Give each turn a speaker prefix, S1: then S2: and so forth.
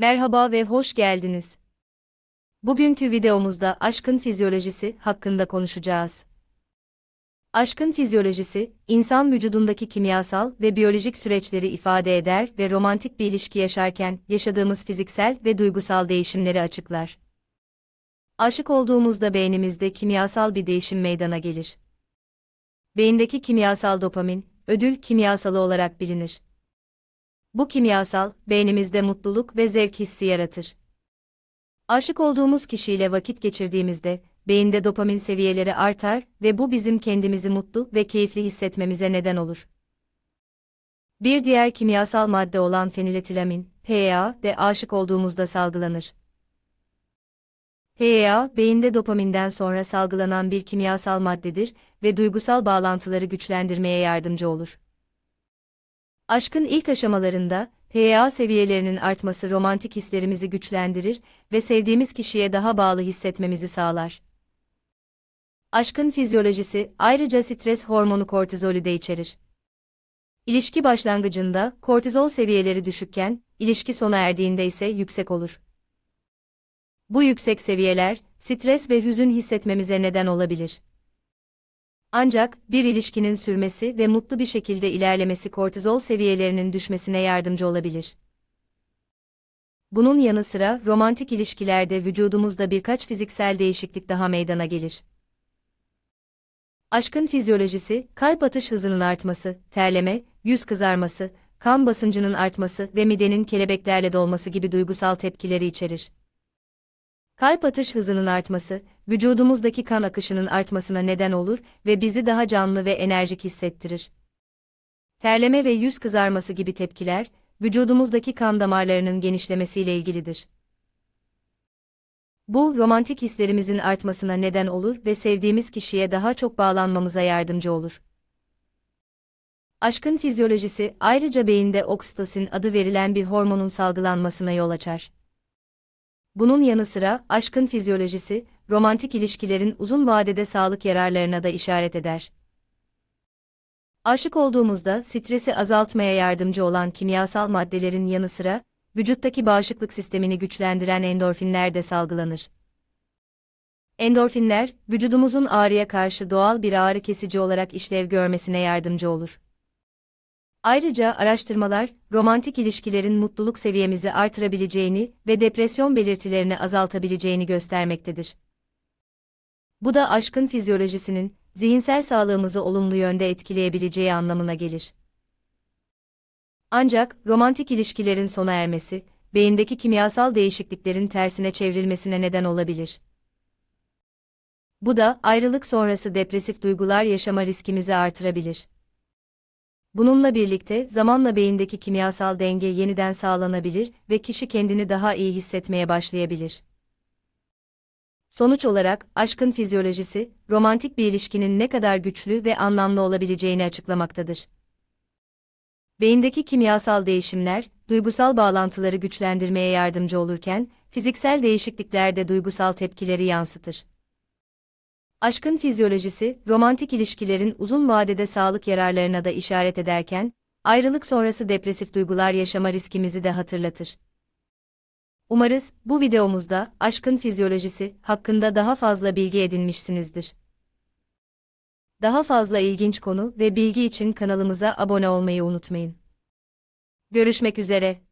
S1: Merhaba ve hoş geldiniz. Bugünkü videomuzda aşkın fizyolojisi hakkında konuşacağız. Aşkın fizyolojisi, insan vücudundaki kimyasal ve biyolojik süreçleri ifade eder ve romantik bir ilişki yaşarken yaşadığımız fiziksel ve duygusal değişimleri açıklar. Aşık olduğumuzda beynimizde kimyasal bir değişim meydana gelir. Beyindeki kimyasal dopamin, ödül kimyasalı olarak bilinir. Bu kimyasal, beynimizde mutluluk ve zevk hissi yaratır. Aşık olduğumuz kişiyle vakit geçirdiğimizde, beyinde dopamin seviyeleri artar ve bu bizim kendimizi mutlu ve keyifli hissetmemize neden olur. Bir diğer kimyasal madde olan feniletilamin, PEA, de aşık olduğumuzda salgılanır. PEA, beyinde dopaminden sonra salgılanan bir kimyasal maddedir ve duygusal bağlantıları güçlendirmeye yardımcı olur. Aşkın ilk aşamalarında, PEA seviyelerinin artması romantik hislerimizi güçlendirir ve sevdiğimiz kişiye daha bağlı hissetmemizi sağlar. Aşkın fizyolojisi ayrıca stres hormonu kortizolü de içerir. İlişki başlangıcında kortizol seviyeleri düşükken, ilişki sona erdiğinde ise yüksek olur. Bu yüksek seviyeler, stres ve hüzün hissetmemize neden olabilir. Ancak bir ilişkinin sürmesi ve mutlu bir şekilde ilerlemesi kortizol seviyelerinin düşmesine yardımcı olabilir. Bunun yanı sıra romantik ilişkilerde vücudumuzda birkaç fiziksel değişiklik daha meydana gelir. Aşkın fizyolojisi, kalp atış hızının artması, terleme, yüz kızarması, kan basıncının artması ve midenin kelebeklerle dolması gibi duygusal tepkileri içerir. Kalp atış hızının artması, vücudumuzdaki kan akışının artmasına neden olur ve bizi daha canlı ve enerjik hissettirir. Terleme ve yüz kızarması gibi tepkiler, vücudumuzdaki kan damarlarının genişlemesiyle ilgilidir. Bu, romantik hislerimizin artmasına neden olur ve sevdiğimiz kişiye daha çok bağlanmamıza yardımcı olur. Aşkın fizyolojisi ayrıca beyinde oksitosin adı verilen bir hormonun salgılanmasına yol açar. Bunun yanı sıra aşkın fizyolojisi, romantik ilişkilerin uzun vadede sağlık yararlarına da işaret eder. Aşık olduğumuzda stresi azaltmaya yardımcı olan kimyasal maddelerin yanı sıra, vücuttaki bağışıklık sistemini güçlendiren endorfinler de salgılanır. Endorfinler, vücudumuzun ağrıya karşı doğal bir ağrı kesici olarak işlev görmesine yardımcı olur. Ayrıca araştırmalar, romantik ilişkilerin mutluluk seviyemizi artırabileceğini ve depresyon belirtilerini azaltabileceğini göstermektedir. Bu da aşkın fizyolojisinin, zihinsel sağlığımızı olumlu yönde etkileyebileceği anlamına gelir. Ancak, romantik ilişkilerin sona ermesi, beyindeki kimyasal değişikliklerin tersine çevrilmesine neden olabilir. Bu da, ayrılık sonrası depresif duygular yaşama riskimizi artırabilir. Bununla birlikte zamanla beyindeki kimyasal denge yeniden sağlanabilir ve kişi kendini daha iyi hissetmeye başlayabilir. Sonuç olarak, aşkın fizyolojisi, romantik bir ilişkinin ne kadar güçlü ve anlamlı olabileceğini açıklamaktadır. Beyindeki kimyasal değişimler, duygusal bağlantıları güçlendirmeye yardımcı olurken, fiziksel değişiklikler de duygusal tepkileri yansıtır. Aşkın fizyolojisi, romantik ilişkilerin uzun vadede sağlık yararlarına da işaret ederken, ayrılık sonrası depresif duygular yaşama riskimizi de hatırlatır. Umarız bu videomuzda aşkın fizyolojisi hakkında daha fazla bilgi edinmişsinizdir. Daha fazla ilginç konu ve bilgi için kanalımıza abone olmayı unutmayın. Görüşmek üzere.